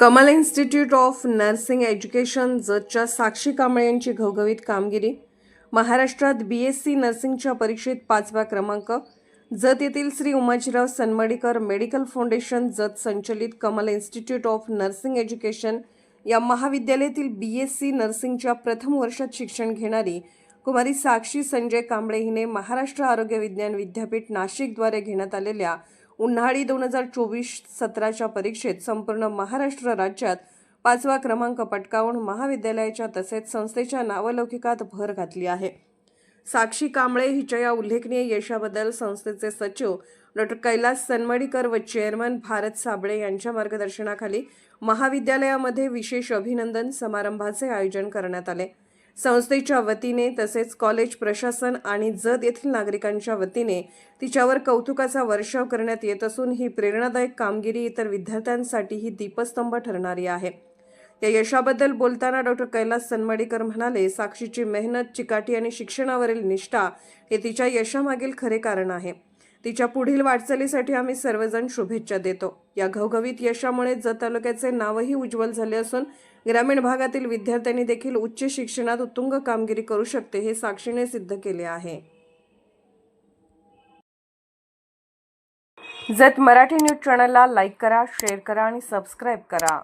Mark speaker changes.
Speaker 1: Kamal institute of nursing education जतच्या Sakshi Kamble यांची घवघवीत कामगिरी. महाराष्ट्रात बी एस सी नर्सिंगच्या परीक्षेत पाचवा क्रमांक. जत येथील श्री उमाजीराव सनमडीकर मेडिकल फाउंडेशन जत संचलित Kamal institute of nursing education या महाविद्यालयातील बी एस सी नर्सिंगच्या प्रथम वर्षात शिक्षण घेणारी कुमारी साक्षी संजय कांबळे हिने महाराष्ट्र आरोग्य विज्ञान विद्यापीठ नाशिकद्वारे घेण्यात आलेल्या उन्हाळी दोन हजार चोवीस सतराच्या परीक्षेत संपूर्ण महाराष्ट्र राज्यात पाचवा क्रमांक पटकावून महाविद्यालयाच्या तसेच संस्थेच्या नावलौकिकात भर घातली आहे. साक्षी कांबळे हिच्या या उल्लेखनीय यशाबद्दल संस्थेचे सचिव डॉक्टर कैलास सनमडीकर व चेअरमन भारत साबळे यांच्या मार्गदर्शनाखाली महाविद्यालयामध्ये विशेष अभिनंदन समारंभाचे आयोजन करण्यात आले. संस्थेच्या वतीने तसेच कॉलेज प्रशासन आणि जत येथील नागरिकांच्या वतीने तिच्यावर कौतुकाचा वर्षाव करण्यात येत असून ही प्रेरणादायक कामगिरी इतर विद्यार्थ्यांसाठी ही दीपस्तंभ ठरणारी आहे. या यशाबद्दल बोलताना डॉक्टर कैलास सनमडीकर म्हणाले साक्षीची मेहनत चिकाटी आणि शिक्षणावरील निष्ठा हे तिच्या यशामागील खरे कारण आहे. तिच्या पुढील वाटचालीसाठी आम्ही सर्वजण शुभेच्छा देतो. या घवघवीत यशामुळे जत तालुक्याचे नावही उज्ज्वल झाले असून ग्रामीण भागातील विद्यार्थ्यांनी देखील उच्च शिक्षणात उत्तुंग कामगिरी करू शकते हे साक्षीने सिद्ध केले आहे. जत मराठी न्यूज चॅनलला लाईक करा शेअर करा आणि सबस्क्राईब करा.